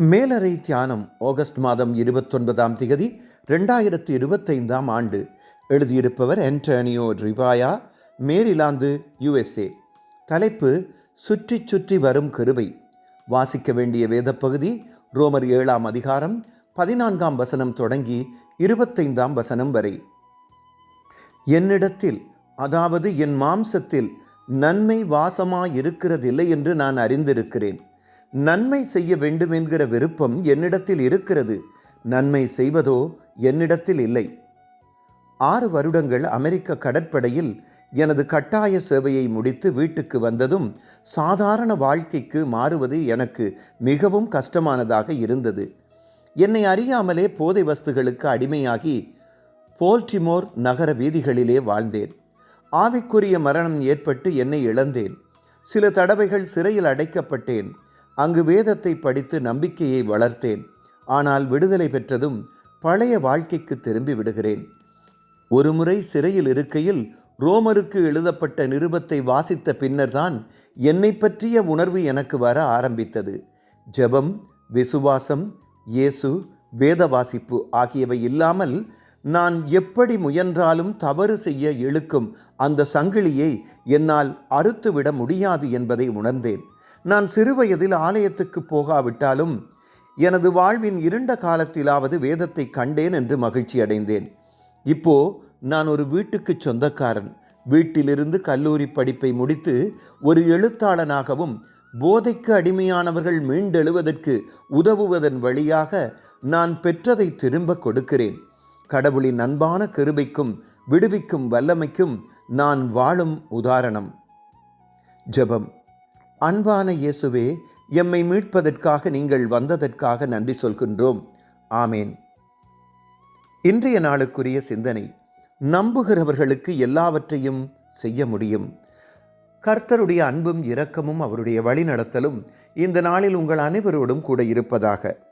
மேலறை தியானம் ஆகஸ்ட் மாதம் இருபத்தொன்பதாம் திகதி ரெண்டாயிரத்தி இருபத்தைந்தாம் ஆண்டு. எழுதியிருப்பவர் ஆண்டனியோ ரிவாயா மேரிலாந்து யுஎஸ்ஏ. தலைப்பு சுற்றி சுற்றி வரும் கிருபை வாசிக்க வேண்டிய வேதப்பகுதி ரோமர் ஏழாம் அதிகாரம் பதினான்காம் வசனம் தொடங்கி இருபத்தைந்தாம் வசனம் வரை. என்னிடத்தில் அதாவது என் மாம்சத்தில் நன்மை வாசமாயிருக்கிறதில்லை என்று நான் அறிந்திருக்கிறேன். நன்மை செய்ய வேண்டும் என்கிற விருப்பம் என்னிடத்தில் இருக்கிறது. நன்மை செய்வதோ என்னிடத்தில் இல்லை. ஆறு வருடங்கள் அமெரிக்க கடற்படையில் எனது கட்டாய சேவையை முடித்து வீட்டுக்கு வந்ததும் சாதாரண வாழ்க்கைக்கு மாறுவது எனக்கு மிகவும் கஷ்டமானதாக இருந்தது. என்னை அறியாமலே போதை வஸ்துகளுக்கு அடிமையாகி போல்டிமோர் நகர வீதிகளிலே வாழ்ந்தேன். ஆவிக்குரிய மரணம் ஏற்பட்டு என்னை இழந்தேன். சில தடவைகள் சிறையில் அடைக்கப்பட்டேன். அங்கு வேதத்தை படித்து நம்பிக்கையை வளர்த்தேன். ஆனால் விடுதலை பெற்றதும் பழைய வாழ்க்கைக்கு திரும்பி விடுகிறேன். ஒருமுறை சிறையில் இருக்கையில் ரோமருக்கு எழுதப்பட்ட நிருபத்தை வாசித்த பின்னர்தான் என்னை பற்றிய உணர்வு எனக்கு வர ஆரம்பித்தது. ஜெபம் விசுவாசம் இயேசு வேத வாசிப்பு ஆகியவை இல்லாமல் நான் எப்படி முயன்றாலும் தவறு செய்ய இழுக்கும் அந்த சங்கிலியை என்னால் அறுத்துவிட முடியாது என்பதை உணர்ந்தேன். நான் சிறுவயதில் ஆலயத்துக்கு போகாவிட்டாலும் எனது வாழ்வின் இருண்ட காலத்திலாவது வேதத்தை கண்டேன் என்று மகிழ்ச்சி அடைந்தேன். இப்போ நான் ஒரு வீட்டுக்கு சொந்தக்காரன். வீட்டிலிருந்து கல்லூரி படிப்பை முடித்து ஒரு எழுத்தாளனாகவும் போதைக்கு அடிமையானவர்கள் மீண்டெழுவதற்கு உதவுவதன் வழியாக நான் பெற்றதை திரும்ப கொடுக்கிறேன். கடவுளின் அன்பான கிருபைக்கும் விடுவிக்கும் வல்லமைக்கும் நான் வாழும் உதாரணம். ஜெபம். அன்பான இயேசுவே எம்மை மீட்பதற்காக நீங்கள் வந்ததற்காக நன்றி சொல்கின்றோம். ஆமேன். இன்றைய நாளுக்குரிய சிந்தனை நம்புகிறவர்களுக்கு எல்லாவற்றையும் செய்ய முடியும். கர்த்தருடைய அன்பும் இரக்கமும் அவருடைய வழிநடத்தலும் இந்த நாளில் உங்கள் அனைவரோடும் கூட இருப்பதாக.